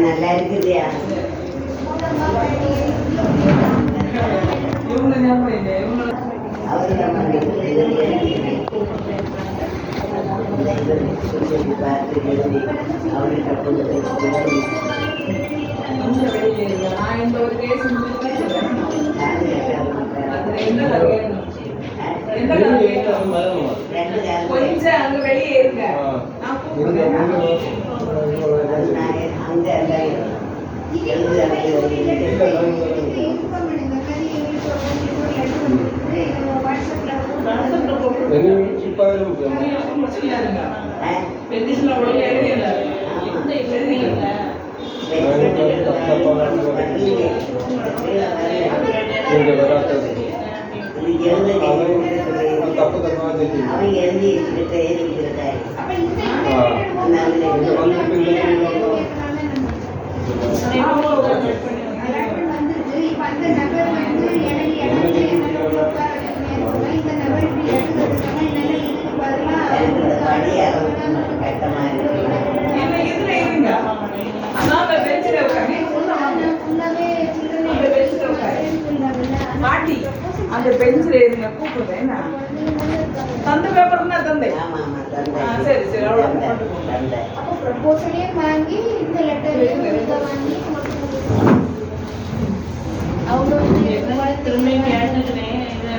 நல்லா இருக்குதுயா இவங்க ஞாபகம் இல்லை இவங்க அவரு நம்ம பார்த்து எழுதி அவர்கிட்ட கொண்டு போய் காது? கொஞ்சம் அங்க வெளியே இருங்க. நான் கூப்பிடுறேன். எழுதியல எழுதியல அவன் எழுதி இருக்கிறதா கட்டமா இருக்கு என்ன இதுல இருங்க அதான் அந்த பெஞ்சில உட்காரு நீங்க உள்ள வாங்க அந்த பெஞ்சில உட்காரு பாட்டி அந்த பெஞ்சில இருங்க கூப்பிடுறேன் நான் தந்த பேப்பர் தான் தந்தை. சரி, சரி, ப்ரப்போசலே வாங்கி இந்த லெட்டர் வாங்கி அவங்க திரும்பி கேட்டுக்கிறேன் இது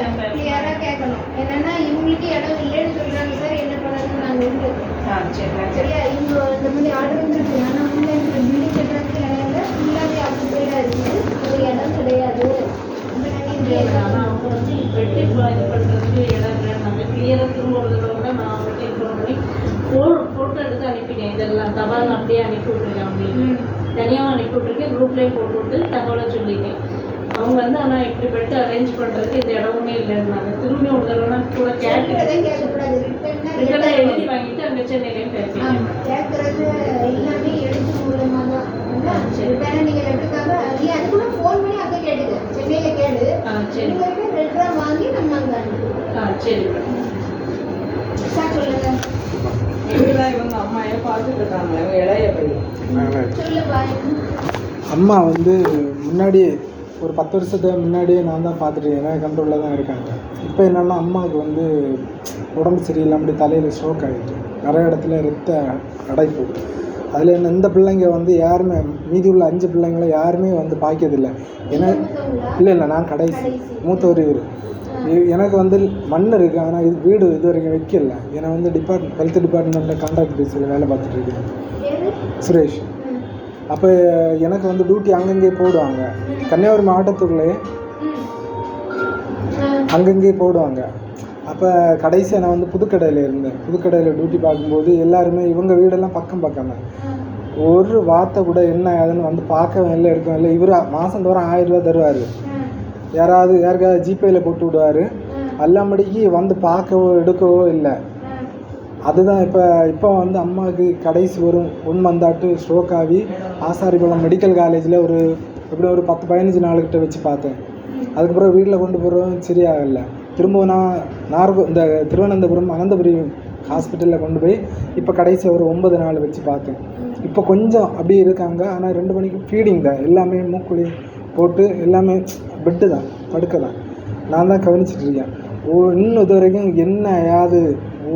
அந்த கிளியரா கேட்கணும். என்னன்னா இவங்களுக்கு இடம் இல்லைன்னு சொல்றாங்க சார். என்ன பண்ணணும் நாங்க வந்து ஆ, சரி நான் சரி. சரியா? இவங்க இந்த மாதிரி ஆர்டர் வந்துருக்கு. ஆனா உள்ள இருக்கிற பில்டிங் கட்டுறதுக்கு இடம் இல்லை ஒரு இடம் கிடையாது இந்த மாதிரி அவங்க வந்து வெட்டி இது பண்ணுறதுக்கு இடம் இல்லை நம்ம கிளியரா திரும்ப ஒரு தடவை கூட நான் அவங்ககிட்ட இன்ஃபார்ம் பண்ணி ஃபோட்டோ எடுத்து அனுப்பிட்டேன் இதெல்லாம் தபால் அப்படியே அனுப்பி விட்ருக்கேன் அப்படின்னு தனியாக அனுப்பி விட்ருக்கேன் குரூப்லேயும் போட்டு விட்டு தகவலை சொல்லிட்டேன் அவங்க வந்து ஆனால் இப்படி பெட்டு அரேஞ்ச் பண்ணுறதுக்கு இந்த இடமுமே இல்லைன்னாங்க திரும்பி ஒரு தடவை கூட கேட்டு கேட்கறதே கேட்கக்கூடாது ரிட்டர்னா இதெல்லாம் எழுதி வாங்கிட்டு அங்கே சென்னையிலையும் பேசிட்டேன் ஆமா கேட்கறது எல்லாமே எழுத்து மூலமா தான் ரிட்டர்னா நீங்க லெட்டருக்காக நீ அதுக்குள்ள ஃபோன் பண்ணி அங்க கேட்டுக்க சென்னையில கேளு ஆ சரி இங்க இருக்க லெட்டரா வாங்கி நம்ம அங்க அனுப்புவோம் ஆ சரி மேடம் சார் சொல்லுங்க இவங்கதான் இவங்க அம்மாயே பார்த்துட்டு இருக்காங்க இவங்க இளைய பையன் சொல்லு பாய் அம்மா வந்து முன்னாடியே ஒரு பத்து வருஷத்துக்கு முன்னாடியே நான் தான் பார்த்துட்டு எனக்கு கண்ட்ரோலில் தான் இருக்காங்க இப்போ என்னென்னா அம்மாவுக்கு வந்து உடம்பு சரியில்லாம அப்படி தலையில் ஸ்ட்ரோக் ஆகிட்டு நிறைய இடத்துல ரத்த அடைப்பு அதில் என்ன இந்த பிள்ளைங்க வந்து யாருமே மீதி உள்ள அஞ்சு பிள்ளைங்கள யாருமே வந்து பாய்க்கிறதில்ல ஏன்னா இல்லை இல்லை நான் கடைசி மூத்தவர் இவர் எனக்கு வந்து மண் இருக்குது ஆனால் இது வீடு இது வரைக்கும் வைக்கல. ஏன்னா வந்து டிபார்ட் ஹெல்த் டிபார்ட்மெண்ட்டில் கான்ட்ராக்ட் பேஸில் வேலை பார்த்துட்டு இருக்கேன். சுரேஷ். அப்போ எனக்கு வந்து டியூட்டி அங்கங்கே போடுவாங்க. கன்னியாகுமரி மாவட்டத்துக்குள்ளே அங்கங்கே போடுவாங்க. அப்போ கடைசியாக நான் வந்து புதுக்கடையில் இருந்தேன். புதுக்கடையில் டியூட்டி பார்க்கும்போது எல்லாருமே இவங்க வீடெல்லாம் பக்கம் பக்கம். ஒரு வார்த்தை கூட என்ன ஏதுன்னு வந்து பார்க்கவும் இல்லை எடுக்கவும் இல்லை. இவர் மாதந்தோறும் ஆயிரம் ரூபா தருவார். யாராவது யாருக்காவது ஜிபேயில் போட்டு விடுவார். அல்லாமடிக்கு வந்து பார்க்கவோ எடுக்கவோ இல்லை. அதுதான் இப்போ இப்போ வந்து அம்மாவுக்கு கடைசி வரும் ஒன் மந்தாட்டு ஸ்ட்ரோக் ஆகி மெடிக்கல் காலேஜில் ஒரு எப்படி ஒரு பத்து பதினஞ்சு நாளுக்கிட்ட வச்சு பார்த்தேன். அதுக்கப்புறம் வீட்டில் கொண்டு போகிறோம் சரியாகல. திரும்ப நான் நார்கோ இந்த திருவனந்தபுரம் அனந்தபுரி ஹாஸ்பிட்டலில் கொண்டு போய் இப்போ கடைசி ஒரு ஒன்பது நாள் வச்சு பார்த்தேன். இப்போ கொஞ்சம் அப்படி இருக்காங்க. ஆனால் ரெண்டு மணிக்கு ஃபீடிங் தான். எல்லாமே மூக்குழி போட்டு எல்லாமே பெட்டு தான் படுக்க தான் நான் தான் கவனிச்சிட்டு இருக்கேன். ஓ இன்னும் இது வரைக்கும் என்ன யாது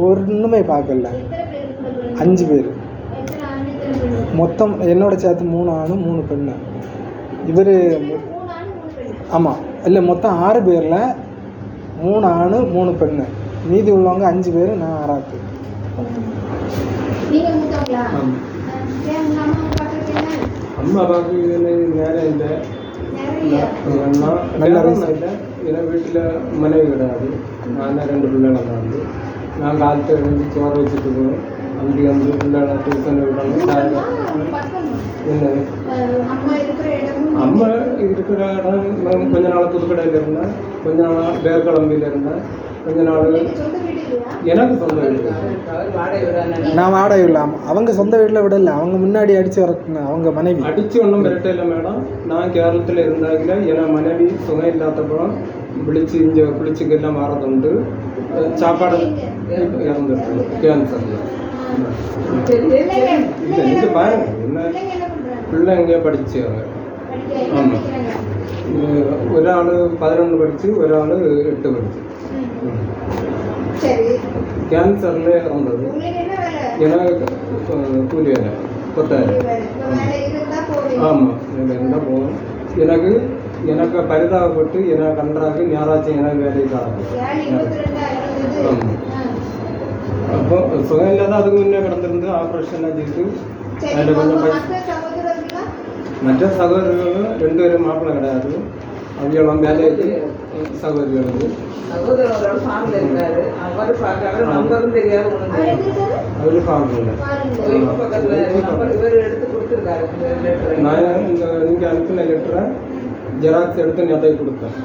ஒன்றுமே பார்க்கல. அஞ்சு பேர். மொத்தம் என்னோட சேர்த்து மூணு ஆணும் மூணு பெண்ணு இவர் ஆமாம் இல்லை மொத்தம் ஆறு பேரில் மூணு ஆணு மூணு பெண்ணு மீதி உள்ளவங்க அஞ்சு பேர் நான் ஆறாத்து அம்மா பார்க்க நேரம் இல்லை. நிறைய அண்ணா நல்ல நல்ல reason. இல்லை ஏன்னா வீட்டில் மனைவி கிடையாது நான் தான் ரெண்டு பிள்ளைங்க தான் வந்து நான் காலத்து எழுந்து சோறு வச்சுட்டு போவேன் அப்படி வந்து பிள்ளைகளை டியூஷன் விடணும் சாயங்காலம் பக்கம் என்னது அஹ் அம்மா இருக்கிற இடமும் அம்மா இருக்கிற இடம் நான் கொஞ்ச நாள் புதுக்கடையில் இருந்தேன் கொஞ்ச நாள் வேர்கிளம்பியில் இருந்தேன் கொஞ்ச நாள் எனக்கு சொந்த வீடு அவர் வாடகை விடுறாங்க நான் வாடகை இல்லாமல் அவங்க சொந்த வீட்டில் விடல அவங்க முன்னாடி அடித்து வரட்டின அவங்க மனைவி அடிச்சு ஒன்றும் மிரட்ட இல்லை மேடம் நான் கேரளத்தில் இருந்தாக்கில் என் மனைவி சுகம் இல்லாதப்போ விழிச்சு இங்கே குளிச்சுக்கெல்லாம் மாறதுண்டு சாப்பாடு இறந்துருக்கு கேன்சரில் சரி சரி இல்லை நீங்கள் பாருங்க என்ன பிள்ளைங்க என்ன பண்றாங்க பிள்ளை எங்கேயோ படிச்சாங்க படிக்க என்ன ஆமா. படிக்கிறாங்க ഒരാൾ പതിനൊന്ന് പഠിച്ച് ഒരാൾ എട്ട് പഠിച്ചു ம். சரி ക്യാൻസറിൽ ഉള്ളത് எனக்கு கூலி வேலை. பத்தாயிரம். ஆமாம் எனக்கு என்ன போகும் எனக்கு எனக்கு பரிதாபப்பட்டு எனக்கு கன்றாக்கு ஞாயிறாச்சும் எனக்கு வேலைக்கு ஆரம்பிச்சு ஆமாம் அப்போ சுகம் இல்லாத அதுக்கு முன்னே கிடந்திருந்து ஆப்ரேஷன் செய்து. அதில் கொஞ்சம் மற்ற சகோதரர்களும் ரெண்டு பேரும் மாப்பிள்ளை கிடையாது. அவங்களோட மேரேஜ் சகோதரியோட சகோதரர் ஃபார்ம்ல நான் நீங்க நீங்க அனுப்பின ஜெராக்ஸ் எடுத்து நேற்று கொடுத்தேன்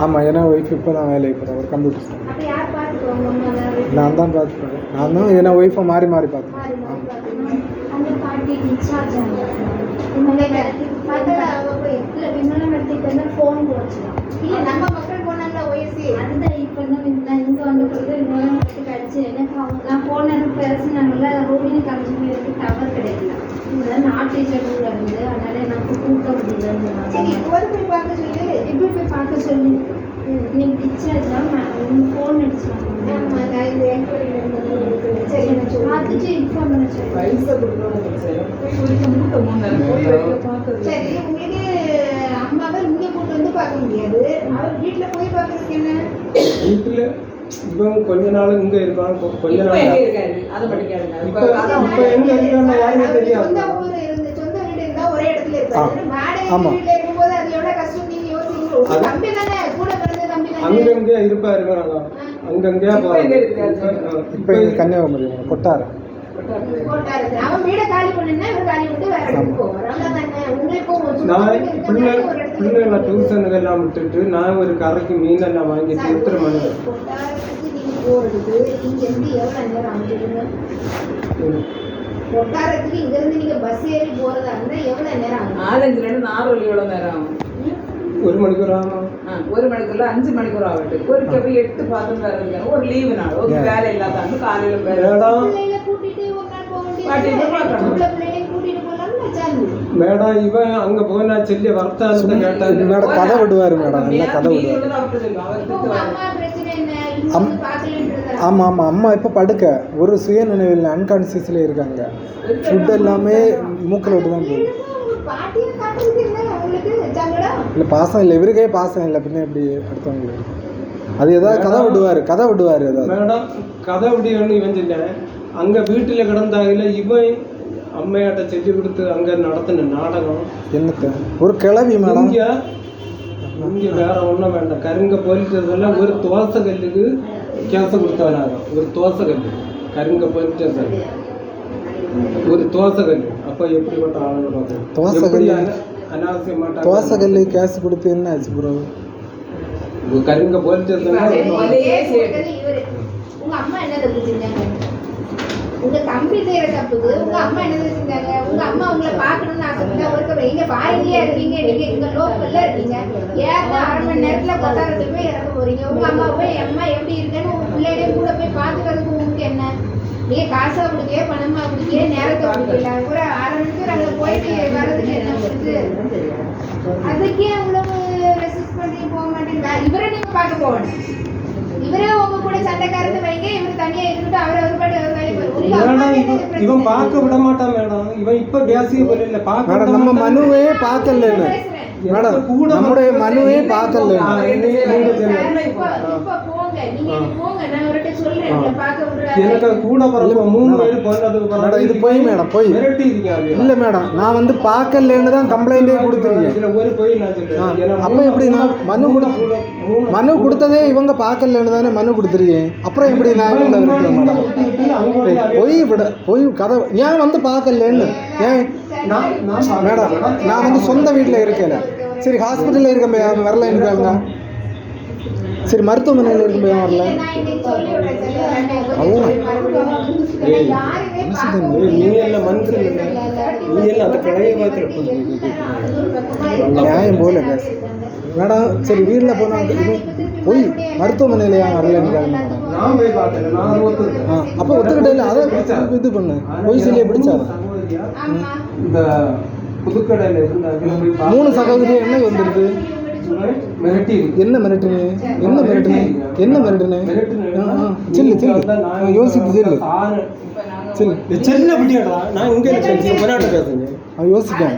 ஆமாம் ஏன்னா ஒய்ஃப் இப்போ தான் வேலைக்கு போகிறேன் ஒரு கம்ப்யூட்டர் நான் தான் பார்த்துப்பேன் நான் தான் ஒய்ஃபை மாறி மாறி பார்த்துப்பேன் அந்த பாட்டி டிஸ்சார்ஜ் ஃபோன் இல்ல நம்ம மக்கள் போனாங்களா ஓஎஸ்சி அதுதான் இப்போ தான் நான் இங்கே வந்த பிறகு இன்னும் கடிச்சு எனக்கு அவங்க நான் போன பேசினாங்கல்ல ரோஹினி காலேஜ் போயிருக்கு டவர் கிடைக்கல. இங்கே நாட்டு செடியில் இருந்து அதனால எனக்கு கூட்ட முடியலன்னு சரி இப்போ போய் பார்க்க சொல்லு. எப்படி போய் பார்க்க சொல்லி. இன்னைக்கு டிஸ்சார்ஜ் தான் ஃபோன் அடிச்சாங்க சரி உங்களுக்கு வந்து பார்க்க முடியாது. அவர் வீட்டுல போய் பார்க்கறதுக்கு என்ன? வீட்டில் இவன் கொஞ்ச நாள் இங்கே இருப்பான் கொ- கொஞ்ச இப்ப நாள் எங்க இருக்காரு? அதை படிக்காதுங்க இப்ப இப்ப- இப்ப எங்க இருக்கான்னு யாருமே தெரியாது. சொந்த ஊர் இருந்து சொந்த வீடு இருந்தா ஒரே இடத்துல இருப்பாரு. ஆ. வாடகை ஆமா. வீட்டுல இருக்கும்போது அது எவ்வளவு கஷ்டம் நீங்க யோசிக்கணும். உங்க அது- தம்பி தானே கூட பிறந்த தம்பி தானே. அங்கங்கே இருப்பாரு அங்கங்கே இப்ப? இப்போ கன்னியாகுமரி கொட்டாரம் நான் பிள்ளை பிள்ளைகளை டியூஷனுக்கெல்லாம் விட்டுட்டு நான் ஒரு கரைக்கு மீனெல்லாம் வாங்கி திருத்துற மணி கொட்டாரத்துக்கு இங்க இருந்து எவ்வளவு நேரம் ஆகுதுங்க கொட்டாரத்துக்கு இங்க இருந்து நீங்க பஸ் ஏறி போறதா இருந்தா எவ்வளவு நேரம் ஆகும்? நாலஞ்சுல இருந்து நாலு வழி எவ்வளவு நேரம் ஆகும்? ஒரு மணிக்கூர் ஒரு மணிக்குள்ள அஞ்சு மணிக்கூர் ஆகட்டும் ஒரு கப்பி எட்டு பாத்திரம் வேற ஒரு லீவு நாள் ஒரு. வேலை இல்லாத காலையில மேடம் இவன் அங்க போனா சொல்லி வர்த்தான்னு கேட்டாங்க மேடம் கதை விடுவார் மேடம் நல்லா கதை விடுவார்? என்ன? ஆமாம் ஆமாம் அம்மா இப்போ படுக்க. ஒரு சுய நினைவில் அன்கான்சியஸில் இருக்காங்க ஃபுட் எல்லாமே மூக்கில் விட்டு தான் போகுது என்ன இல்லை பாசம் இல்லை. இவருக்கே பாசம் இல்லை. பின்ன எப்படி அடுத்தவங்களுக்கு? அது ஏதாவது கதை விடுவார் கதை விடுவார் ஏதாவது? மேடம் கதை விடியோன்னு இவன் சொன்னேன் அங்க வீட்டுல கிடந்தாங்கல இவன் அம்மையாட்ட சொல்லி கொடுத்து அங்க நடத்தின நாடகம். என்னத்த? ஒரு கிளவி மேடம். இங்க இங்க வேற ஒண்ணும் வேண்டாம். கருங்க போலீஸ் ஒரு தோசை கல்லுக்கு கேச கொடுத்தவனாக ஒரு தோசை கல்லு கருங்க போலீஸ் ஒரு தோசை கல்லு அப்ப எப்படிப்பட்ட ஆளுங்க பார்க்கணும் தோசை? அன- அனாவசியமாட்ட தோசை கல்லு கேஸ் கொடுத்து என்ன ஆச்சு ப்ரோ ஒரு கருங்க போலீஸ் இப்ப அதே போல கேஸ் கொடுத்தது இவரு. உங்க தம்பி செய்யற தப்புக்கு உங்க அம்மா என்ன செஞ்சாங்க உங்க அம்மா உங்களை பார்க்கணும்னு ஆசைப்பட்டா ஒருக்க நீங்க பாரதியா இருக்கீங்க. நீங்க இங்க லோக்கல்ல இருக்கீங்க. ஏன் அரை மணி நேரத்துல கொட்டாரத்துக்கு போய் இறக்க போறீங்க. உங்க அம்மா போய் அம்மா எப்படி இருக்கேன்னு உங்க பிள்ளையோட கூட போய் பாத்துக்கிறதுக்கு உங்களுக்கு என்ன? நீங்க காசா கொடுக்க பணமா கொடுக்க நேரத்தை கொடுக்கல ஒரு அரை நிமிஷம் அங்க போயிட்டு வர்றதுக்கு என்ன பண்ணுது அதுக்கே அவ்வளவு ரெசிஸ்ட் பண்ணி போக மாட்டேங்க இவரை நீங்க பார்க்க போகணும். இவரே உங்க கூட சண்டைக்காரத்தை வைங்க இவர் தனியா இருந்துட்டு அவர் அவர் பாட்டு அவர் வேலைக்கு அம்மாக்கு இவன்? பார்க்க விட மாட்டான் மேடம். இவன் இப்ப பேசிய போல இல்ல. பார்க்க நம்ம. மனுவே பேசுறேன். மேடம் கூட நம்முடைய மனுவே பார்க்கல. எனக்கு கூட பிறகு மூணு மேடம், இது பொய் மேடம், பொய். இல்லை மேடம். நான் வந்து பார்க்கலன்னு தான் கம்ப்ளைண்டே கொடுத்துருக்கேன் அப்ப மூணு- எப்படி நான் மனு கொடு- மனு கொடுத்ததே இவங்க பார்க்கலன்னு தானே மனு கொடுத்துருக்கேன் அப்புறம் எப்படி நான் இவங்களை மேடம்? பொய் விட. பொய் கதை ஏன் வந்து பார்க்கலன்னு? ஏன்? நான் நான் மேடம் நான் வந்து சொந்த வீட்டில் இருக்கேன். சரி ஹாஸ்பிட்டலில் இருக்க வரல இருக்காங்க சரி மருத்துவமனையில் இருக்கும் போய் வரல? நான் இன்னைக்கு சொல்லி விடுறேன் சரி, அவங்க. மறுபடியும் யாருமே பார்க்க ஏய், முடியல. நீ எல்லாம் மனுஷன் இல்லை. நீ எல்லாம் அந்த கடையை பார்த்துட்டு நான் நேரம் போகல பேச. மேடம் சரி வீட்டில் போனால் போய் வரலன்னு கேளுங்க மேடம். நான் ஒத்துக்கிட்டேன் ஆ அப்போ ஒத்துக்கிட்டே அதை இது பண்ணு. பொய் சொல்லியே ஆமா இந்த புதுக்கடையில. மூணு சகோதரி என்ன வந்துருது மிரட்டி. என்ன மிரட்டுனு? என்ன மிரட்டுனு? என்ன மிரட்டுனு? சில்லு சில்லு. யோசித்து சில்லு. சில்லு. செல்ல பிடிக்காடா நான் இங்க இருக்கேன் மராட்ட பேசுங்க அவன் யோசிக்கான்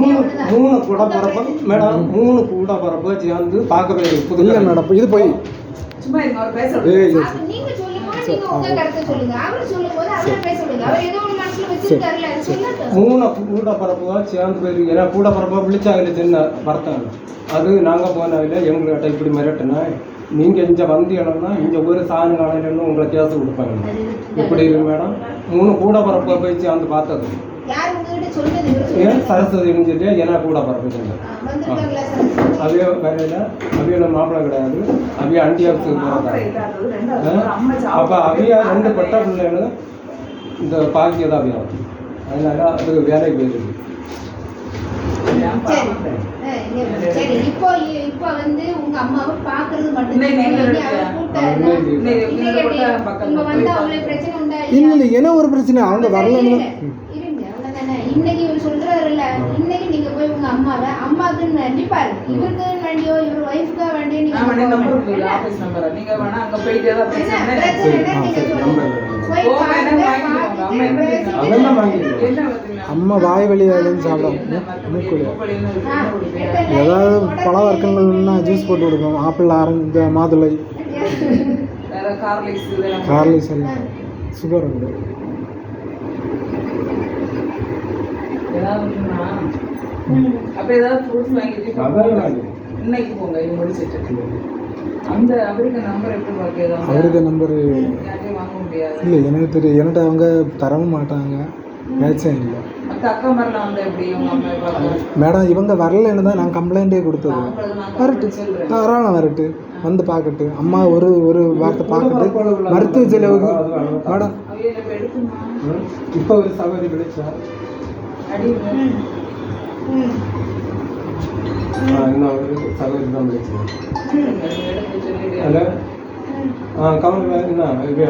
மூணு. மூணு கூட பரப்ப மேடம் மூணு கூட பரப்ப சேர்ந்து பார்க்க போய் இல்லை மேடம் இது போய். சும்மா பேச மூணு கூட பரப்புவா சேர்ந்து போய் ஏன்னா கூட பரப்பா விழிச்சாங்கல சின்ன பரத்தாங்க அது நாங்க போனாவில எங்கள்கிட்ட இப்படி மிரட்டினா நீங்க இங்க வந்தீங்கன்னா இங்க ஒரு சாணி காலையில உங்களை கேஸ் கொடுப்பாங்க. இப்படி இருக்கு மேடம்? மூணு கூட பரப்பா போய் சேர்ந்து பார்த்தது. ஏன் சொல்லுங்க. சரஸ்வதி சொல்லிட்டு ஏன்னா கூட சரஸ்வதி? அவைய வரையில அவையோட மாப்பிள்ளை கிடையாது. அவைய அண்டி ஆஃபீஸுக்கு போகிறாங்க அப்போ அவைய ரெண்டு பட்ட பிள்ளைகளும் இந்த பாக்கியம் தான் அவையா அதனால அதுக்கு வேலைக்கு போயிருக்கு சரி. இப்போ வந்து உங்க அம்மாவை பாக்குறது இங்க வந்தா அவ்வளவு பிரச்சனை உண்டா இல்லை? இல்லை என்ன ஒரு பிரச்சனை. அவங்க வரலன்னு. இன்னைக்கு இவர் சொல்றாருல்ல இன்னைக்கு நீங்க போய் உங்க அம்மாவை அம்மாவுக்கு நினைப்பாரு இவருக்கு வேண்டியோ இவர் ஒய்ஃபுக்கா வேண்டியோ நீங்க நீங்க வேணா அங்க போயிட்டு. அம்மா வாய் வழியாதுன்னு சாப்பிடும் மூக்குல ஏதாவது பழ வர்க்கங்கள்னா ஜூஸ் போட்டு கொடுப்போம் ஆப்பிள் ஆரஞ்சு இந்த மாதுளை. வேற கார்லிக்ஸ் எல்லாம். சுகர் உண்டு ஏதாவது இருக்குன்னா, ம். அப்ப ஏதாவது ஃப்ரூட்ஸ் வாங்கிட்டு இப்ப அதெல்லாம் போங்க. வாங்கிடுங்க. இன்னைக்கு போங்க இது முடிச்சிட்டு. அந்த அவருக்கு நம்பர் எப்படி பார்க்க அவருக்கு நம்பரு யார்ட்டையும் வாங்க முடியாது. இல்லை எனக்கு தெரியும் என்கிட்ட அவங்க தரவும் மாட்டாங்க. இல்லை. பார்க்க மேடம் இவங்க வரலைன்னு தான் நான் கம்ப்ளைண்ட்டே கொடுத்தது. வரட்டு. தாராளம் வரட்டு. வந்து பார்க்கட்டு. அம்மா ஒரு ஒரு வார்த்தை பார்க்கட்டு. மருத்துவ செலவுக்கு மேடம். இப்ப ஒரு சகோதரி விழிச்சா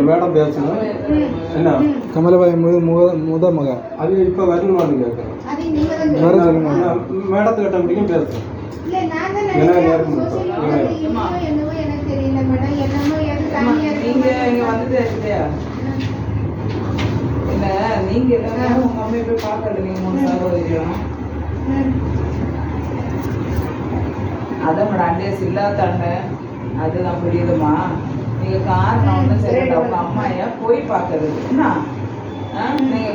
மேடம் பேசணும் என்ன கமலபாய் முத முத மக அது இப்போ வரணுமான்னு கேட்குறேன் வர. சொல்லுங்க. மேடத்துக்கிட்ட முடியும் பேசுறேன். இல்ல, நான் தான் ஏன்னா நேரம் இல்ல நீங்க எல்லாரும் உங்க அம்மையை போய் பார்க்கறது நீங்க மூணு சகோதரியும் ம். அதை விட அண்டேஸ் இல்லாதாண்ட அதுதான் புரியுதுமா? நீங்க காரணம் ஒண்ணு சரி உங்க அம்மாய போய் பார்க்கறது என்ன? நீங்க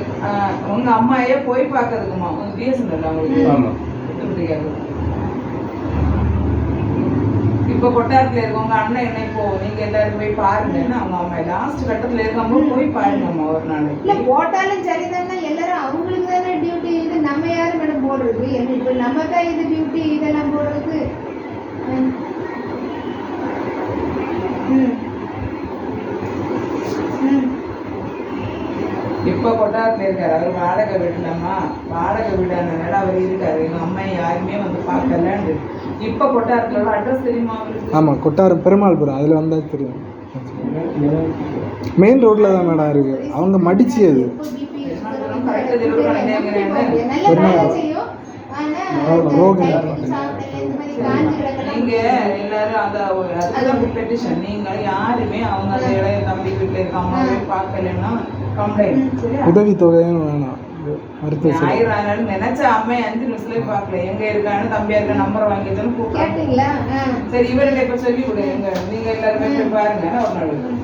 உங்க அம்மாய போய் பார்க்கறதுக்குமா? உங்க பிஎஸ்என்எல் உங்களுக்கு? ஆமா. முடியாது இப்ப கொட்டாரத்துல இருக்கவங்க அண்ணன் என்ன இப்போ நீங்க எல்லாரும் போய் பாருங்க என்ன அவங்க அம்மா லாஸ்ட் கட்டத்துல இருக்கும்போது போய் பாருங்கம்மா ஒரு இல்ல நாளைக்கு போட்டாலும் சரிதானே எல்லாரும் அவங்களுக்கு தானே டியூட்டி இது நம்ம யாரு மேடம் போடுறது? என்ன இப்ப நம்ம தான் இது டியூட்டி இதெல்லாம் போடுறது. இப்ப கொட்டாரத்துல இருக்காரு. அவர் வாடகை வீடுலாமா வாடகை வீடானதுனால அவர் இருக்காரு. எங்க அம்மா யாருமே வந்து பார்க்கலன்னு இப்ப கொட்டாரத்துல அட்ரஸ் தெரியுமா ஆமாம் கொட்டாரம் பெருமாள்புரம். அதில் வந்தால் தெரியும். மெயின் ரோட்டில் தான் மேடம் இருக்குது அவங்க மடிச்சு அது நீங்க எல்லாரும் அந்த ஒரு அதுதான் பெட்டிஷன் நீங்க யாருமே அவங்க அந்த இளைய தம்பி வீட்டுல இருக்க அம்மாவே பார்க்கலன்னா கம்ப்ளைண்ட் உதவி தொகையும் வேணாம். ஆயிரம் நினைச்ச அம்மையை அஞ்சு நிமிஷத்துல பார்க்கல. எங்க இருக்கான்னு தம்பியா இருக்க நம்பரை வாங்கி வச்சாலும் கூப்பிடுறாங்க கேட்டீங்களா? ஆ. சரி இவர்கிட்ட இப்ப சொல்லி விடு. எங்க நீங்க எல்லாருமே போய் பாருங்க. ஒரு நாள்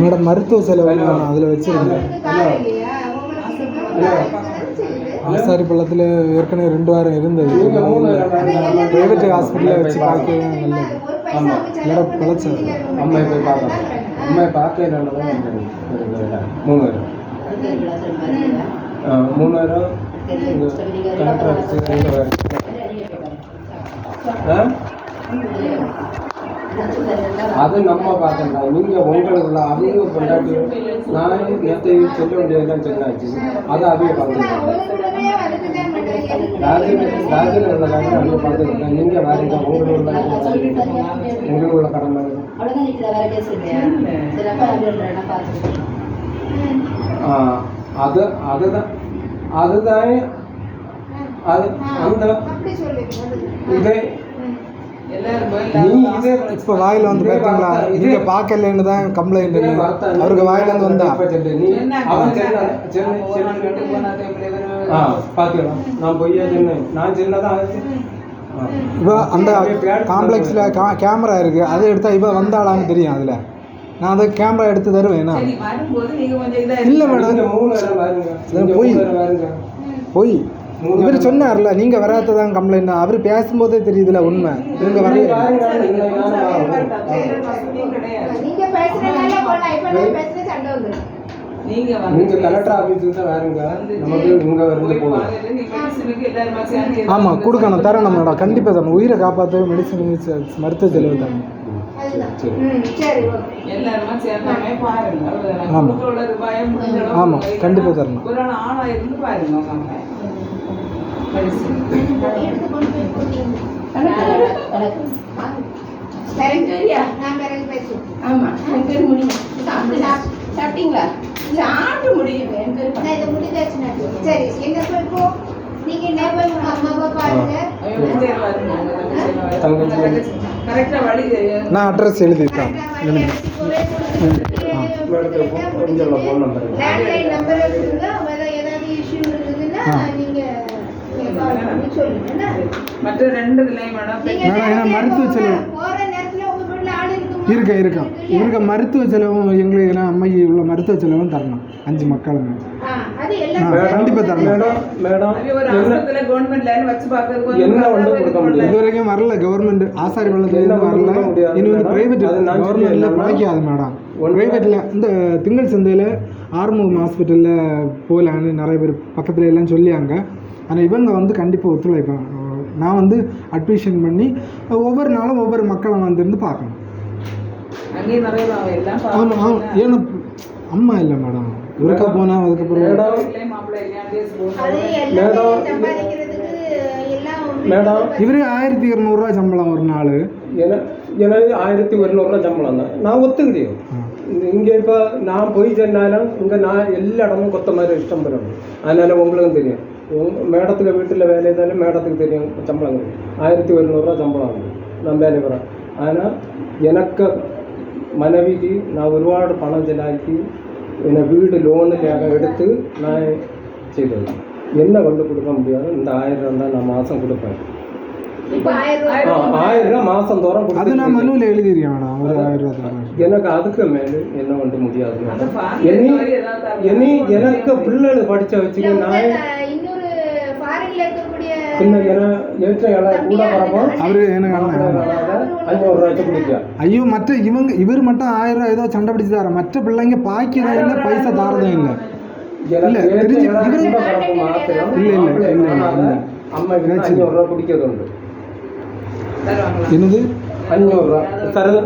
மேடம் மருத்துவ செலவு வேணாம் அதில் செய்யுது? ஆசாரி பள்ளத்தில் ஏற்கனவே ரெண்டு வாரம் இருந்தது. பிரைவேட் ஹாஸ்பிட்டலில் வச்சு பார்க்கவே தெரியுமா? நல்லது ஒரு பைசா ஆமா. அவங்க செலவு இல்லடா, பிழைச்சாரு. அம்மா போய் பார்க்கலாம். அம்மா பார்க்க மூணாயிரம். மூணாயிரம். அது நம்ம பார்க்கலாம் நீங்க உங்களுக்குள்ள அவங்க கொண்டாட்டி நான் நேற்று சொல்ல வேண்டியதெல்லாம் சொன்னாச்சு. அதை அவங்க நான் பார்க்கலாம் ராஜன் அதுக்குதான் உள்ள காரணம் அவங்க பார்த்துக்கலாம் நீங்கள் வாருங்க உங்களுக்கு உள்ள எங்களுக்கு உள்ள கடமை அவ்வளோதான் நிற்கிற வேற கேஸ் இல்லையா சரி அப்போ அப்படின்றேன் பார்த்துக்கிறேன் ஆ, அது அதுதான் அதுதான் அது அந்த இதை இப்போ வாயில் வந்து பார்த்தீங்களா நீங்க பார்க்கலன்னு தான் கம்ப்ளைண்ட் அவருக்கு வாயில இருந்து வந்தா. பார்த்துக்கலாம் நான் பொய்யா சொன்னேன். நான் சொன்னதான். இப்போ அந்த காம்ப்ளெக்ஸில் கேமரா இருக்கு அதை எடுத்தா இவ வந்தாளான்னு தெரியும் அதில் நான் அதை கேமரா எடுத்து தருவேன் இல்லை மேடம் போய். போய் இவர் சொன்னார்ல நீங்க வராததான் கம்ப்ளைண்ட் அவர் பேசும்போதே தெரியுதுல உண்மை இவங்க நீங்க வரல ஆமாம் கொடுக்கணும் தரணும் மேடம். கண்டிப்பாக தரணும். உயிரை காப்பாற்ற மெடிசன் மருத்துவ செலவு தரணும். அதுதான். சரி. ம் சரி ஓகே. எல்லாருமா சேர்ந்தாமே பாருங்க அவ்வளவுதான். ஆமா. கொடுக்க உள்ளது பயம் முடிஞ்ச அளவுக்கு ஆமா, வைக்கலாம். கண்டிப்பா தரணும். சாப்பிட்டீங்களா? சாப்பிட்டு முடியும் இதை முடிஞ்சாச்சு நான் சரி. எங்க போய் போ. நீங்க என்ன போய் உங்க அம்மா அப்பா பாருங்க. கரெக்டா வழி தெரியாது. நான் அட்ரஸ் எழுதிட்டேன்? மற்ற ரெண்டு மருத்துவ செலவு. போற நேரத்துல உங்க வீட்டுல ஆள் இருக்குமா இருக்க இருக்கும் இவருக்கு மருத்துவ செலவும் எங்களுக்கு அம்மைக்கு உள்ள மருத்துவ செலவும் தரணும். அஞ்சு மக்களுங்க. ஆ, அது ஆ, எல்லாம் கண்டிப்பா தரணும். மேடம் மேடம் அது ஒரு என்ன ஆஸ்பத்திரியில கவர்மெண்ட் லைன் வச்சு பாக்குறதுக்கு என்ன வந்து கொடுக்க முடியும்? இது வரைக்கும் வரல கவர்மெண்ட் ஆசாரி இருந்து வரல. இனி வந்து? பிரைவேட் கவர்மெண்ட்ல பிழைக்காது மேடம். பிரைவேட்ல இந்த திங்கள் சந்தையில் ஆறுமுகம் ஹாஸ்பிட்டலில் போகலான்னு நிறைய பேர் பக்கத்துல எல்லாம் சொல்லியாங்க. ஆனால் இவங்க வந்து கண்டிப்பாக ஒத்துழைப்பாங்க நான் வந்து அட்மிஷன் பண்ணி ஒவ்வொரு நாளும் ஒவ்வொரு மக்களை வந்திருந்து பார்க்கணும். ஆமாம் ஆமாம் ஏன்னா அம்மா இல்லை மேடம் ஒருக்கா போனா அதுக்கப்புறம் மேடம் மேடம் இவரு ஆயிரத்தி இரநூறுவா சம்பளம் ஒரு நாள் எனது ஆயிரத்தி ஒருநூறுவா சம்பளம் தான் நான் ஒத்துக்கிட்டேன் இங்கே இப்போ நான் போய் சென்னாலும் இங்கே நான் எல்லா இடமும் கொத்தமாதிரி இஷ்டம் போல அதனால உங்களுக்கும் தெரியும் மேடத்துக்கு வீட்டில் வேலை இருந்தாலும் மேடத்துக்கு தெரியும் சம்பளம் ஆயிரத்தி ஒருநூறுவா சம்பளம் நான் வேலை போகிறேன் ஆனால் எனக்கு மனைவிக்கு நான் ഒരുപാട് பணம் ചെലവാക്കി என்னை வீடு லோனுக்காக எடுத்து நான் செய்தது என்ன கொண்டு கொடுக்க முடியாது இந்த ஆயிரம் ரூபா தான் நான் மாதம் கொடுப்பேன் இப்ப ஆயிரம் ரூபாய் ஆ, ஆயிரம் ரூபா மாதம் தோறும் அது நான் கொடுத்துட்டு மனுவில் எழுதிருக்கேன் மேடம் ஒரு ஆயிரம் ரூபா தரேன் எனக்கு அதுக்கு மேலே என்ன கொண்டு முடியாது அதை பார்த்து இனி இந்த மாதிரி ஏதாவது தரணும். இனி எனக்கு பிள்ளைகள் படிச்ச வச்சுக்க இல்ல, நான் ஐயோ மற்ற இவங்க இவர் மட்டும் ஆயிரம் ரூபாய் ஏதோ சண்டை பிடிச்சு தர மற்ற பிள்ளைங்க பாய்க்கிறதும் இல்லை பைசா தாரதும் இல்லை இல்ல, தெரிஞ்சு- இல்ல, இல்ல, இல்ல, இல்ல? என்னது?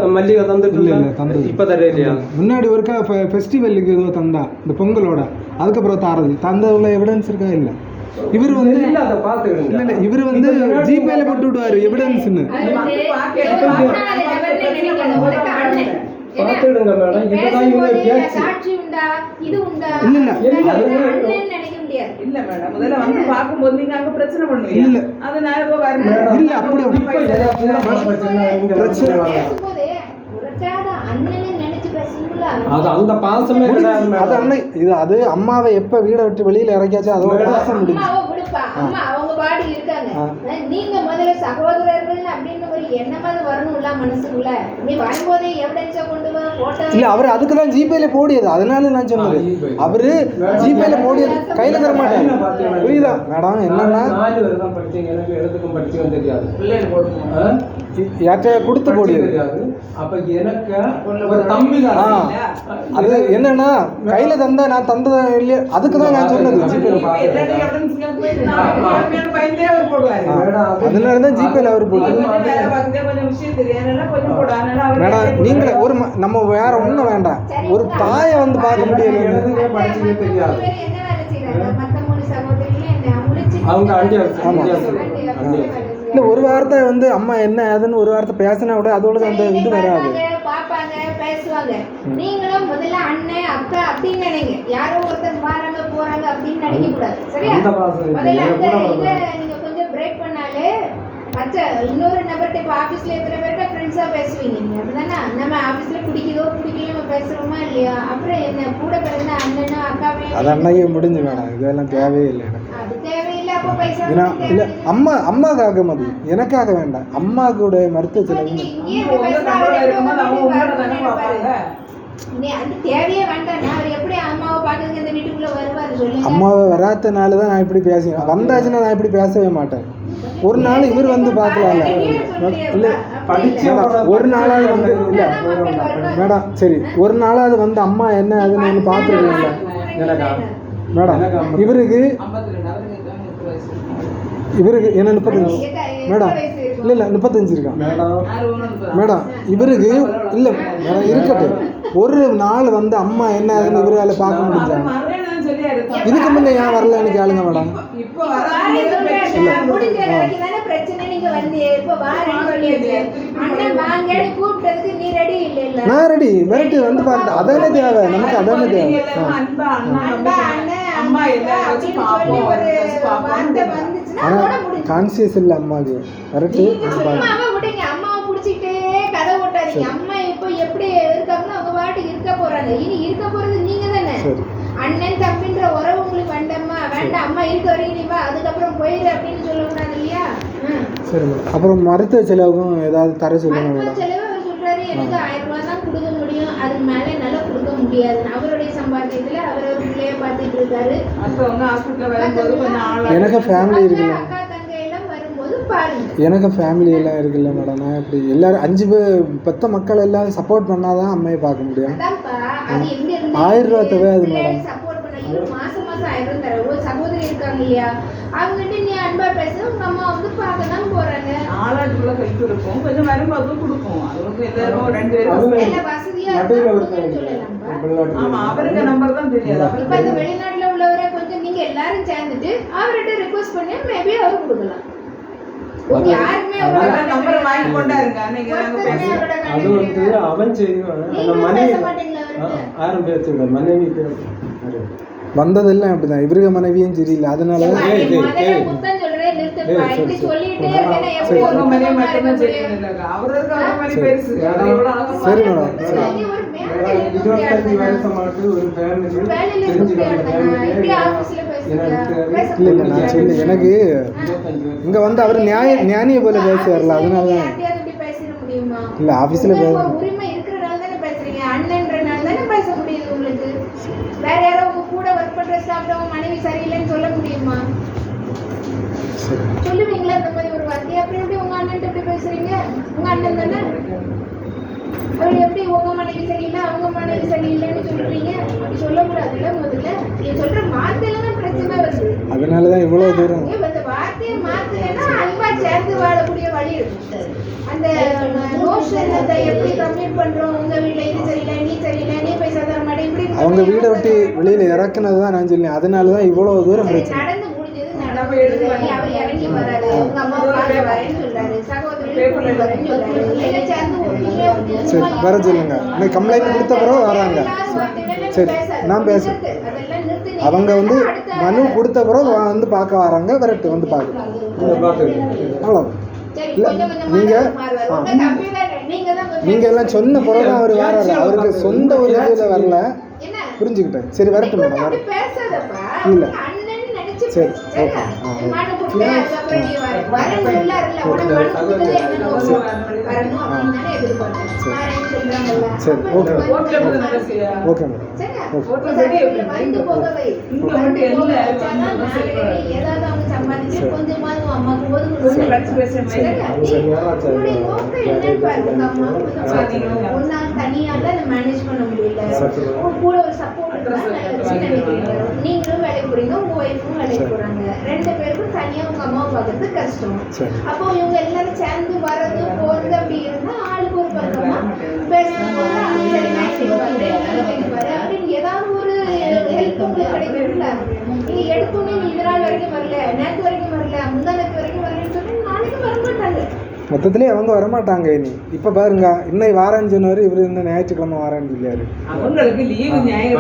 மல்லிகை தந்துட்டு இல்ல, இல்ல, தந்தது. இப்போ தரையிலையா முன்னாடி ஒருக்கா ஃபெஸ்டிவலுக்கு ஏதோ தந்தா. இந்த பொங்கலோட. அதுக்கப்புறம் தாரது. தந்ததுல எவிடன்ஸ் இருக்கா? இல்லை. இவர் வந்து இல்ல இல்ல இல்ல இவர் வந்து ஜிபேல போட்டு விடுவாரு எவிடன்ஸ்னு? பார்த்துக்கிடுங்க மேடம். இதுதான் இவங்க பேச்சு. சாட்சி உண்டா? இது உண்டா? இல்ல, இல்ல. இல்ல மேடம். முதல்ல வந்து பார்க்கும்போது நீங்க அங்க பிரச்சனை பண்ணுவீங்க. இல்ல. அது நான் இப்போ வரணும் இல்ல, அப்படி- பிரச்சனை. பிரச்சனை வாங்க பேசும்போது உரட்டாத அண்ணனை நினைச்சு பேசுங்களா அது அந்த பாசமே அது அன்னை இது அது அம்மாவை எப்ப வீடை விட்டு வெளியில இறக்கியாச்சோ அதோட பாசம் முடிஞ்சு அம்மாவை விடுப்பா அம்மா அவங்க பாடி இருக்காங்க. ஆ. நீங்க முதல்ல சகோதரர்கள் அப்படின்னு ஒரு எண்ணமாவது வரணும்ல மனசுக்குள்ள? நீ வரும்போதே எவிடன்ஸா கொண்டு வா போட்டோ இல்ல அவர் அதுக்கு தான் ஜிபேல போடியது. அதனால நான் சொன்னது. அவரு ஜிபேல போடியது. கையில தர மாட்டாரு. புரியுதா? மேடம் என்னன்னா? நாலு தான் படிச்சீங்க எனக்கு எழுதுக்கும் படிச்சுக்கும் தெரியாது? யார்கிட்ட கொடுத்து ஆ. அது என்னன்னா கையில தந்தா நான் தந்ததா இல்லையா? அதுக்கு தான் நான் சொன்னது. ஜிபேல அதனால தான் ஜிபேல அவர் போடுது போடு. மேடம் நீங்களே ஒரு ம- நம்ம வேற ஒன்றும் வேண்டாம். ஒரு தாயை வந்து பார்க்க படிச்சுக்கவே தெரியாது. அவங்க அண்டி அரசு இல்லை ஒரு வார்த்தை வந்து அம்மா என்ன ஏதுன்னு ஒரு வார்த்தை பேசினா கூட அதோட அந்த இது வராது. வருவாங்க, பாப்பாங்க பேசுவாங்க. நீங்களும் முதல்ல அண்ணன் அக்கா அப்படின்னு நினைங்க. யாரோ ஒருத்தர் வராங்க போறாங்க அப்படின்னு நினைக்க கூடாது சரியா. முதல்ல அந்த இதை. நீங்க கொஞ்சம் பிரேக் பண்ணாலே மற்ற இன்னொரு நபர்கிட்ட இப்போ ஆஃபீஸில் எத்தனை பேர்கிட்ட ஃப்ரெண்ட்ஸாக பேசுவீங்க? நீங்கள் அப்படிதானே? நம்ம ஆஃபீஸில் பிடிக்குதோ பிடிக்கலையோ பேசுகிறோமா இல்லையா? அப்புறம் என்ன கூட பிறந்த அண்ணனோ அக்காவையும் அது அன்னைக்கு முடிஞ்சு வேணாம் இதெல்லாம் தேவையே இல்லை எனக்கு அது தேவையில்லை அப்போ பைசா ஏன்னா இல்லை. அம்மா அம்மாக்காக மதி. எனக்காக வேண்டாம். அம்மாவுடைய மருத்துவ செலவு அம்மாவை பார்க்கறதுக்கு இந்த வீட்டுக்குள்ள வருவார் சொல்லுங்க. அம்மாவை வராதனால தான் நான் இப்படி பேசுவேன் வந்தாச்சுன்னா நான் இப்படி பேசவே மாட்டேன். ஒரு நாள் இவர் வந்து பார்க்கலாம்ல. இல்லை மேடம், ஒரு நாளாவது வந்து இல்லை மேடம் சரி. ஒரு நாளாவது வந்து அம்மா என்ன அதுன்னு ஒன்று பார்த்துருக்கீங்களா எனக்கா மேடம் இவருக்கு ஐம்பத்தி ரெண்டு அவருக்கு இருக்காங்க முப்பது வயசு இவருக்கு என்ன முப்பத்தஞ்சு மேடம் இல்லை இல்லை முப்பத்தஞ்சு இருக்கான் மேடம் மேடம் இவருக்கு இல்லை மேடம் இருக்கட்டும் ஒரு நாள் வந்து அம்மா என்ன அதுன்னு இவரால் பார்க்க முடிஞ்சா மறேன்னு சொல்லியாரு இதுக்கு முன்னே ஏன் வரலன்னு கேளுங்க மேடம் இப்போ வர முடிஞ்ச வரைக்கும் தானே பிரச்சனை நீங்க வந்து இப்ப வாரேன்னு சொல்லியாச்சு அண்ணன் வாங்கன்னு கூப்பிட்டதுக்கு நீ ரெடி இல்ல இல்ல நான் ரெடி மிரட்டி வந்து பார்த்து அதானே தேவை நமக்கு அதானே தேவை ஆனால். கான்சியஸ் இல்லை அம்மாவுக்கு விடுங்க. அம்மாவை பிடிச்சிக்கிட்டே கதை ஓட்டாதீங்க. அம்மா இப்போ எப்படி இருக்காங்களோ அவங்க பாட்டுக்கு இருக்க போறாங்க. இனி இருக்க போறது நீங்க தானே? அண்ணன் தம்பின்ற உறவு உங்களுக்கு வேண்டாமா? வேண்டாம். அம்மா இருக்க வரைக்கும் நீ வா. அதுக்கப்புறம் போயிரு அப்படின்னு சொல்லக்கூடாது இல்லையா. சரி மேடம் அப்புறம் மருத்துவ செலவுக்கும் ஏதாவது தர சொல்லுங்க மேடம் எனக்கு ஆயிரம் ரூபாய் தான் கொடுக்க முடியும். அதுக்கு மேல என்னால கொடுக்க முடியாது. அவருடைய சம்பாத்தியத்துல அவர் ஒரு பிள்ளைய பார்த்துட்டு இருக்காரு. மற்றவங்க ஹாஸ்பிட்டலில் வரும்போது கொஞ்சம் ஆள் எனக்கு ஃபேமிலி இருக்குல்ல அக்கா தங்கை எல்லாம் வரும்போது பாருங்க. எனக்கு ஃபேமிலி எல்லாம் இருக்குல்ல மேடம் நான் இப்படி எல்லாரும் அஞ்சு பேர் பெத்த மக்கள் எல்லாம் சப்போர்ட் பண்ணாதான் அம்மையை பார்க்க முடியும். அதான்ப்பா அது எங்க இருந்து ஆயிரம் ரூபா தேவை அது மேடம். சப்போர்ட் பண்ண? இவரு மாசம் மாசம் ஆயிரம் ரூபாய் தர ஒரு சகோதரி இருக்காங்க இல்லையா? அவங்ககிட்ட நீ அன்பா பேச உங்க அம்மா வந்து பார்க்க தான் போறாங்க ஆளாட்டுக்குள்ள கைக்கு இருக்கும் கொஞ்சம் வரும்போது கொடுக்கும் அது வந்து எல்லாரும் ரெண்டு பேரும் ஆமா அவருக்கு நம்பர் தான் தெரியாது. இப்ப வெளிநாட்டுல உள்ளவரை கொஞ்சம் நீங்க எல்லாரும் சேர்ந்துட்டு அவர்கிட்ட ரிக்வஸ்ட் பண்ணி மேபி அவர் கொடுக்கலாம். அது. அவன் செய்வான். அந்த நீங்களும் மனைவி வந்ததெல்லாம் அப்படிதான். இவருக மனைவியும் சரியில்லை. அதனால சரி. மேடம். இருபத்தஞ்சு ஒரு ஃபேமிலி இல்லை இல்லை நான் சொல்லு எனக்கு இங்கே வந்து அவர் நியாய ஞானியை போல பேசுவார்ல அதனால தான்? இல்ல, ஆபீஸ்ல உங்களுக்கு பேச-. வேற யாரோ உங்க கூட ஒர்க் பண்ற ஸ்டாஃப் மனைவி சரியில்லைன்னு சொல்லுவீங்களா இந்த மாதிரி ஒரு வார்த்தை அப்புறம் எப்படி உங்க அண்ணன் எப்படி பேசுறீங்க? உங்க அண்ணன் தானே? அவர் எப்படி உங்க மனைவி சரியில்லை அவங்க மனைவி சரியில்லைன்னு சொல்றீங்க? அப்படி சொல்லக்கூடாதுல்ல முதல்ல? நீ சொல்ற வார்த்தையில தான் பிரச்சனை வருது. அதனால தான் இவ்வளோ தூரம் வார்த்தையை அன்பா சேர்ந்து வாழக்கூடிய வழி இருக்கு. அந்த நோஷனத்தை எப்படி கம்ப்ளீட் பண்றோம்? உங்க வீட்ல இது சரியில்லை நீ சரியில்லை நீ பைசா தர மாட்டேன் இப்படி அவங்க வீடை விட்டு வெளியில் இறக்குனது தான் நான் சொன்னேன் அதனால தான் இவ்வளோ தூரம் பிரச்சனை. நடந்து முடிஞ்சது நடந்து முடிஞ்சது. அவர் இறங்கி வராரு. உங்க அம்மா பார்க்க வரேன்னு சொல்றாரு சகோதரி கூட்டிட்டு வரேன்னு சொல்றாரு இல்ல சேர்ந்து ஒற்றுமையா இருக்கு. சரி வர சொல்லுங்க. இன்னைக்கு கம்ப்ளைண்ட் கொடுத்த பிறகு வராங்க. சரி, நான் பேசுறேன். அவங்க வந்து மனு கொடுத்த பிறகு வந்து பார்க்க வராங்க. வரட்டு வந்து பார்க்க அவ்வளோ சரி, இல்ல, கொஞ்சம் கொஞ்சமா நீங்க- தான் மாறுவாரு. ஆ. உங்க தம்பி தானே, நீங்க தான் கொஞ்சம் நீங்கள் எல்லாம் சொன்ன பிறகு தான் அவர் வராரு. அவருக்கு சொந்த ஒரு இதில் வரல. என்ன? புரிஞ்சுக்கிட்டேன். சரி வரட்டும் மேடம் வரட்டும் பேசாதப்பா. இல்ல. சரி? ஓகே. சரி, ஓகே. ஓகே சரியா? ஓகே. கூட ஒரு சப்போர்ட் நீங்களும் வேலைக்கு போறீங்க உங்க ஒய்ஃபும் வேலைக்கு போறாங்க ரெண்டு பேருக்கும் தனியா உங்க அம்மாவை பார்க்கறது கஷ்டம். அப்போ இவங்க எல்லாரும் சேர்ந்து வர்றது போறது அப்படி இருந்தா ஆளுக்கு ஒரு பக்கமா பேசும்போது "ஆ, சரி நான் இங்க வரேன், நீ இங்க வர அப்படின்னு ஏதாவது ஒரு ஹெல்ப் உங்களுக்கு கிடைக்கும்ல? நீ எடுத்தோடனே நீ இது நாள் வரைக்கும் வரல நேற்று வரைக்கும் வரல முந்தானத்து வரைக்கும் வரலன்னு சொல்லி நாளைக்கு வர மாட்டாங்க மொத்தத்திலே அவங்க வரமாட்டாங்க இனி. இப்போ பாருங்க இன்னைக்கு வாரேன்னு சொன்னார் இவர் இந்த ஞாயிற்றுக்கிழமை வாரேன்னு சொல்லியாரு. அவங்களுக்கு லீவு ஞாயிறு.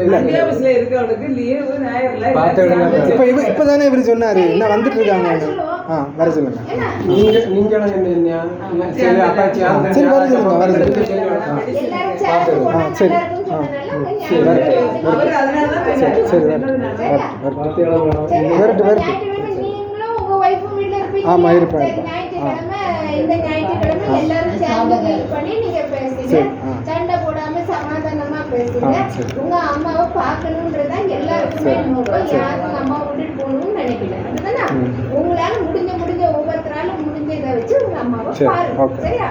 என்ன. இப்போ இவ இப்போ தானே இவர் சொன்னார். இன்னும் வந்துட்டு இருக்காங்க? ஆ வர சொல்லுங்க. நீங்க என்ன என்ன? சரி சரி, வர சொல்லுங்க, வர சொல்லுங்க. ஆ, சரி. அவங்க சரி, அதனாலதான் சரி. சரி சரி, வரட்டு, வரட்டு. இருப்பீங்க ஆமா, இருப்பேன். ஞாயிற்றுக்கிழமை இந்த ஞாயிற்றுக்கிழமை. எல்லாரும் சேர்ந்து மீட் பண்ணி நீங்க பேசுங்க. சண்டை போடாம சமாதானமா பேசுங்க. உங்க அம்மாவை பார்க்கணுன்றதுதான் எல்லாருக்குமே நோக்கம். யாரும் உங்க அம்மா விட்டுட்டு போகணும்னு நினைக்கல அதுதானே. உங்களால முடிஞ்ச முடிஞ்ச ஒவ்வொருத்தரால முடிஞ்சதை வச்சு உங்க அம்மாவை பாருங்க. சரியா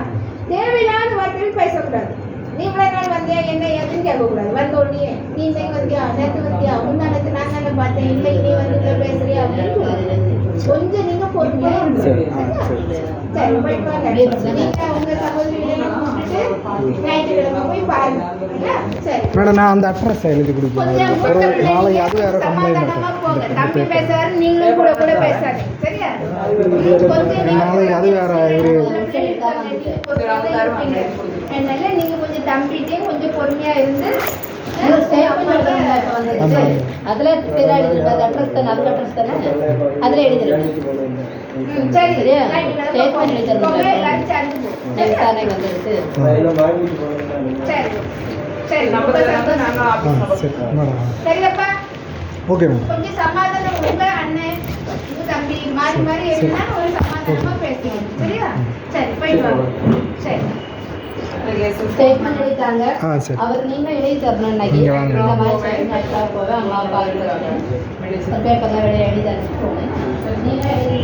தேவையில்லாத வார்த்தைகள் பேசக்கூடாது நீ இவ்வளவு நாள் வந்தியா என்ன ஏதுன்னு கேட்கக்கூடாது வந்த உடனே நீ இன்னைக்கு வந்தியா நேற்று வந்தியா முந்தானத்து நான் தானே பார்த்தேன் இல்லை நீ வந்து பேசுறியா அப்படின்னு. கொஞ்சம் நீங்க பொறுமையா சரி சரி மேடம் நான் அந்த அட்ரஸ் எழுதி கொடுப்பேன் ஒரு நாளைக்கு அது வேற கம்ப்ளைண்ட் தம்பி நீங்களும் கூட கூட சரியா நாளைக்கு அது வேற இவரு அதனால நீங்க கொஞ்சம் தம்பிட்டே கொஞ்சம் பொறுமையா இருந்து அதுல அட்ரஸ் தானே அதுக்கு அட்ரஸ் தானே? அதுல சரி. சரியா? ஞாயிற்றுக்கிழமை Statement எழுதி போங்க. தரணும். எல்லாரும் சேர்ந்து போங்க. நெக்ஸ்ட் சரியா? தானே வந்துருக்கு. சரி. சரி நம்ம ரொம்ப தான் சந்தோஷம். நாங்க ஆ ஆபீஸ்ல சரி. மேடம் சரியாப்பா. ஓகே மேடம் கொஞ்சம் சமாதானம் உங்க அண்ணன் உங்க தம்பி மாறி மாறி இருந்தா ஒரு சமாதானமா பேசுவோம் சரியா? சரி போயிட்டு வாங்க. சரி. ஸ்டேட்மெண்ட் சரி. அவர் நீங்க எழுதி தரணும் போவேன் அம்மா அப்பா பேப்பர்லாம் வெளியே எழுதி தரணும் நீங்க எழுதி.